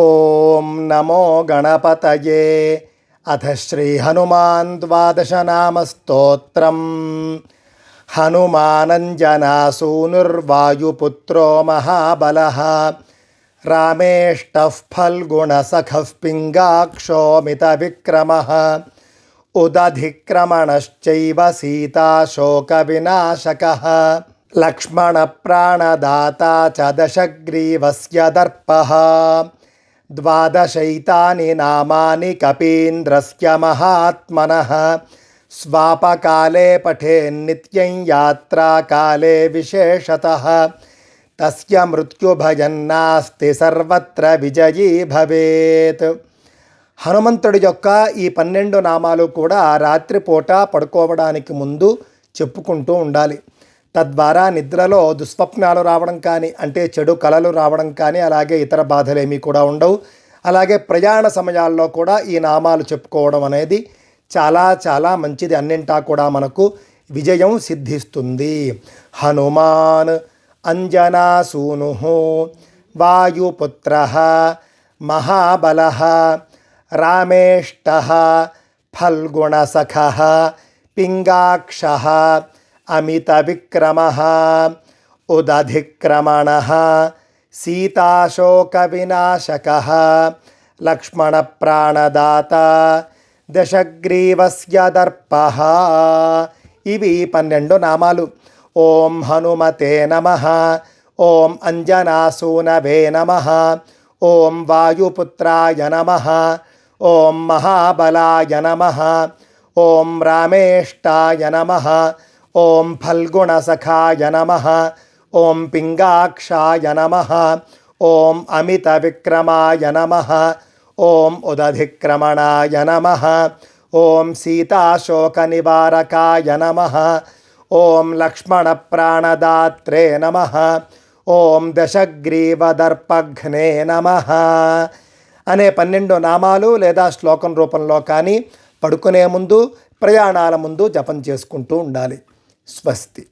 ॐ नमो गणपतये। अथ श्रीहनुमान् द्वादशनामस्तोत्रम् हनुमानञ्जनासूनुर्वायुपुत्रो महाबलः। रामेष्टः फल्गुणसखः पिङ्गाक्षोमितविक्रमः। उदधिक्रमणश्चैव सीताशोकविनाशकः। लक्ष्मणप्राणदाता च दशग्रीवस्य दर्पः। ద్వాదశైతాని నామాని కపీంద్రస్య మహాత్మన స్వాపకాలే పఠేన్నిత్యం యాత్రాకాలే విశేషత తస్య మృత్యుభయన్నాస్తి సర్వత్ర విజయీ భవేత్ హనుమంతుడి యొక్క ఈ పన్నెండు నామాలు కూడా రాత్రిపూట పడుకోవడానికి ముందు చెప్పుకుంటూ ఉండాలి. తద్వారా నిద్రలో దుస్వప్నాలు రావడం కానీ అంటే చెడు కళలు రావడం కానీ అలాగే ఇతర బాధలేమీ కూడా ఉండవు. అలాగే ప్రయాణ సమయాల్లో కూడా ఈ నామాలు చెప్పుకోవడం అనేది చాలా చాలా మంచిది. అన్నింటా కూడా మనకు విజయం సిద్ధిస్తుంది. హనుమాన్ అంజనాసూను వాయుపుత్ర మహాబల రామేష్ట ఫల్గుణసఖ పింగాక్ష అమితవిక్రమ ఉదధిక్రమణ సీతాశోకవినాశక లక్ష్మణప్రాణదాత దశగ్రీవస్య దర్ప ఇవి పన్నెండు నామాలు ఓం హనుమతే నమ ఓం అంజనాసూనవే నమ ఓం వాయుపుత్రాయ నమ ఓం మహాబలాయ నమ ఓం రామేష్టాయ నమ ఓం ఫల్గుణసఖాయ నమ ఓం పింగాక్షాయ నమ ఓం అమితవిక్రమాయ నమ ఓం ఉదధిక్రమణాయ నమ ఓం సీతాశోకనివారకాయ నమ ఓం లక్ష్మణప్రాణదాత్రే నమ ఓం దశగ్రీవదర్పఘ్నే నమ. అనే పన్నెండు నామాలు లేదా శ్లోకం రూపంలో కానీ పడుకునే ముందు ప్రయాణాల ముందు జపం చేసుకుంటూ ఉండాలి. స్వస్తి.